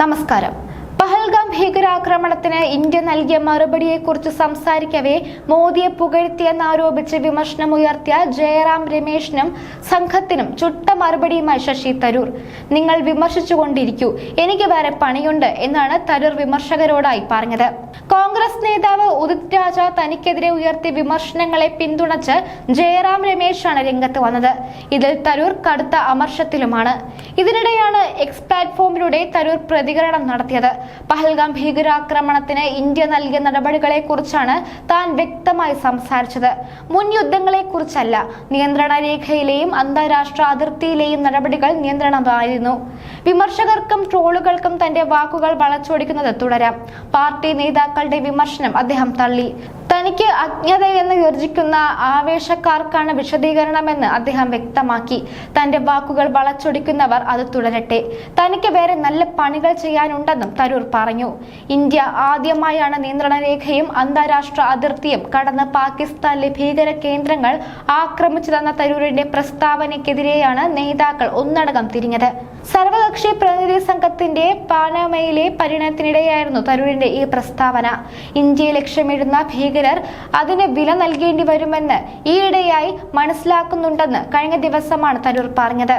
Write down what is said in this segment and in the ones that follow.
നമസ്കാരം. ഭീകരാക്രമണത്തിന് ഇന്ത്യ നൽകിയ മറുപടിയെക്കുറിച്ച് സംസാരിക്കവേ മോദിയെ പുകഴ്ത്തിയെന്നാരോപിച്ച് വിമർശനമുയർത്തിയ ജയറാം രമേശിനും സംഘത്തിനും ചുട്ട മറുപടിയുമായി ശശി തരൂർ. നിങ്ങൾ വിമർശിച്ചുകൊണ്ടിരിക്കൂ. എനിക്ക് വേറെ പണിയുണ്ട് എന്നാണ് തരൂർ വിമർശകരോടായി പറഞ്ഞത്. കോൺഗ്രസ് നേതാവ് ഉദിത് രാജ തനിക്കെതിരെ ഉയർത്തിയ വിമർശനങ്ങളെ പിന്തുണച്ച് ജയറാം രമേശാണ് രംഗത്ത് വന്നത്. ഇതിൽ തരൂർ കടുത്ത അമർഷത്തിലുമാണ്. ഇതിനിടെയാണ് എക്സ് പ്ലാറ്റ്ഫോമിലൂടെ തരൂർ പ്രതികരണം നടത്തിയത്. പഹൽഗാം ഭീകരാക്രമണത്തിന് ഇന്ത്യ നൽകിയ നടപടികളെ കുറിച്ചാണ് താൻ വ്യക്തമായി സംസാരിച്ചത്. മുൻ യുദ്ധങ്ങളെ കുറിച്ചല്ല നിയന്ത്രണ രേഖയിലെയും അന്താരാഷ്ട്ര അതിർത്തിയിലെയും നടപടികൾ നിയന്ത്രണമായിരുന്നു. വിമർശകർക്കും ട്രോളുകൾക്കും തന്റെ വാക്കുകൾ വളച്ചൊടിക്കുന്നത് തുടരാം. പാർട്ടി നേതാക്കളുടെ വിമർശനം അദ്ദേഹം തള്ളി. തനിക്ക് അജ്ഞതയെന്ന് ഗർജിക്കുന്ന ആവേശക്കാർക്കാണ് വിശദീകരണമെന്ന് അദ്ദേഹം വ്യക്തമാക്കി. തന്റെ വാക്കുകൾ വളച്ചൊടിക്കുന്നവർ അത് തുടരട്ടെ. തനിക്ക് വേറെ നല്ല പണികൾ ചെയ്യാനുണ്ടെന്നും തരൂർ പറഞ്ഞു. ഇന്ത്യ ആദ്യമായാണ് നിയന്ത്രണ രേഖയും അന്താരാഷ്ട്ര അതിർത്തിയും കടന്ന് പാകിസ്ഥാനിലെ ഭീകര കേന്ദ്രങ്ങൾ ആക്രമിച്ചതെന്ന തരൂരിന്റെ പ്രസ്താവനയ്ക്കെതിരെയാണ് നേതാക്കൾ ഒന്നടങ്കം തിരിഞ്ഞത്. സർവകക്ഷി പ്രതിനിധി സംഘത്തിന്റെ പാനമയിലെ പരിണയത്തിനിടെയായിരുന്നു തരൂരിന്റെ ഈ പ്രസ്താവന. ഇന്ത്യയെ ലക്ഷ്യമിടുന്ന ഭീകരർ അതിന് വില നൽകേണ്ടി വരുമെന്ന് ഈയിടെയായി മനസ്സിലാക്കുന്നുണ്ടെന്ന് കഴിഞ്ഞ ദിവസമാണ് തരൂർ പറഞ്ഞത്.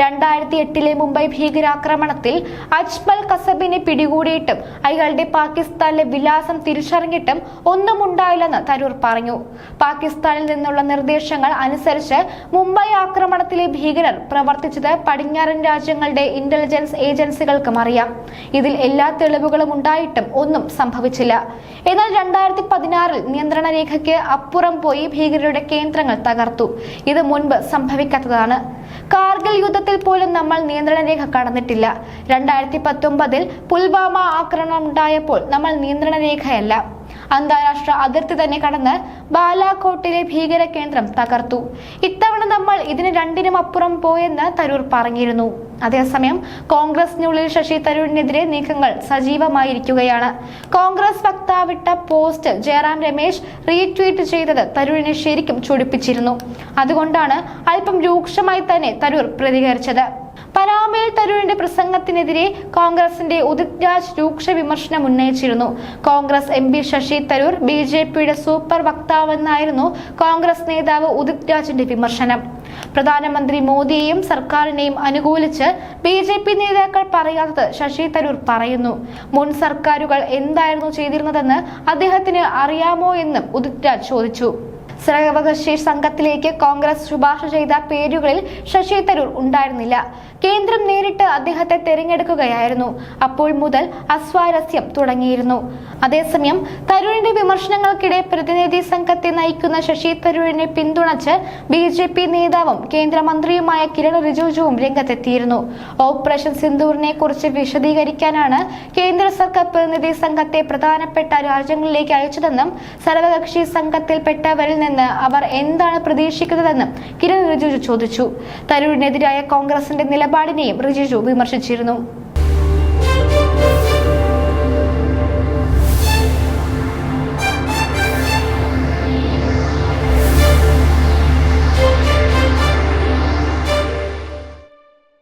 രണ്ടായിരത്തി എട്ടിലെ മുംബൈ ഭീകരാക്രമണത്തിൽ അജ്മൽ കസബിനെ പിടികൂടിയിട്ടും അയാളുടെ പാകിസ്ഥാനിലെ വിലാസം തിരിച്ചറിഞ്ഞിട്ടും ഒന്നും ഉണ്ടായില്ലെന്ന് തരൂർ പറഞ്ഞു. പാകിസ്ഥാനിൽ നിന്നുള്ള നിർദ്ദേശങ്ങൾ അനുസരിച്ച് മുംബൈ ആക്രമണത്തിലെ ഭീകരർ പ്രവർത്തിച്ചത് പടിഞ്ഞാറൻ രാജ്യങ്ങളുടെ ഇന്റലിജൻസ് ഏജൻസികൾക്കും അറിയാം. ഇതിൽ എല്ലാ തെളിവുകളും ഉണ്ടായിട്ടും ഒന്നും സംഭവിച്ചില്ല. എന്നാൽ രണ്ടായിരത്തി പതിനാറിൽ നിയന്ത്രണ രേഖയ്ക്ക് അപ്പുറം പോയി ഭീകരരുടെ കേന്ദ്രങ്ങൾ തകർത്തു. ഇത് മുൻപ് സംഭവിക്കാത്തതാണ്. കാർഗിൽ യുദ്ധത്തിൽ പോലും നമ്മൾ നിയന്ത്രണ രേഖ കടന്നിട്ടില്ല. രണ്ടായിരത്തി പത്തൊമ്പതിൽ പുൽവാമ ആക്രമണം ഉണ്ടായപ്പോൾ നമ്മൾ നിയന്ത്രണ രേഖയല്ല. അന്താരാഷ്ട്ര അതിർത്തി തന്നെ കടന്ന് ബാലാകോട്ടിലെ ഭീകര കേന്ദ്രം തകർത്തു. ഇത്തവണ നമ്മൾ ഇതിന് രണ്ടിനും അപ്പുറം പോയെന്ന് തരൂർ പറഞ്ഞിരുന്നു. അതേസമയം കോൺഗ്രസിനുള്ളിൽ ശശി തരൂരിനെതിരെ നീക്കങ്ങൾ സജീവമായിരിക്കുകയാണ്. കോൺഗ്രസ് വക്താവിട്ട പോസ്റ്റ് ജയറാം രമേശ് റീട്വീറ്റ് ചെയ്തത് തരൂരിനെ ശരിക്കും ചൊടിപ്പിച്ചിരുന്നു. അതുകൊണ്ടാണ് അല്പം രൂക്ഷമായി തന്നെ തരൂർ പ്രതികരിച്ചത്. പനാമയിൽ തരൂരിന്റെ പ്രസംഗത്തിനെതിരെ കോൺഗ്രസിന്റെ ഉദിത് രാജ് രൂക്ഷ വിമർശനം ഉന്നയിച്ചിരുന്നു. Congress M P Shashi Tharoor B J പിയുടെ സൂപ്പർ വക്താവെന്നായിരുന്നു കോൺഗ്രസ് നേതാവ് ഉദിത് രാജിന്റെ വിമർശനം. പ്രധാനമന്ത്രി മോദിയെയും സർക്കാരിനെയും അനുകൂലിച്ച് ബി ജെ പി നേതാക്കൾ പറയാത്തത് ശശി തരൂർ പറയുന്നു. മുൻ സർക്കാരുകൾ എന്തായിരുന്നു ചെയ്തിരുന്നതെന്ന് അദ്ദേഹത്തിന് അറിയാമോ എന്നും ഉദിത് രാജ് ചോദിച്ചു. സർവകക്ഷി സംഘത്തിലേക്ക് കോൺഗ്രസ് ശുപാർശ ചെയ്ത പേരുകളിൽ ശശി തരൂർ ഉണ്ടായിരുന്നില്ല. കേന്ദ്രം നേരിട്ട് അദ്ദേഹത്തെ തെരഞ്ഞെടുക്കുകയായിരുന്നു. അപ്പോൾ മുതൽ അസ്വാരസ്യം തുടങ്ങിയിരുന്നു. അതേസമയം തരൂരിന്റെ വിമർശനങ്ങൾക്കിടെ പ്രതിനിധി സംഘത്തെ നയിക്കുന്ന ശശി തരൂരിനെ പിന്തുണച്ച് ബി ജെ പി നേതാവും കേന്ദ്രമന്ത്രിയുമായ കിരൺ റിജിജുവും രംഗത്തെത്തിയിരുന്നു. ഓപ്പറേഷൻ സിന്ദൂറിനെ കുറിച്ച് വിശദീകരിക്കാനാണ് കേന്ദ്ര സർക്കാർ പ്രതിനിധി സംഘത്തെ പ്രധാനപ്പെട്ട രാജ്യങ്ങളിലേക്ക് അയച്ചതെന്നും സർവകക്ഷി സംഘത്തിൽപ്പെട്ടവരിൽ നിന്ന് അവർ എന്താണ് പ്രതീക്ഷിക്കുന്നതെന്ന് കിരൺ റിജിജു ചോദിച്ചു. തരൂരിനെതിരായ കോൺഗ്രസിന്റെ നിലപാടിനെയും റിജിജു വിമർശിച്ചിരുന്നു.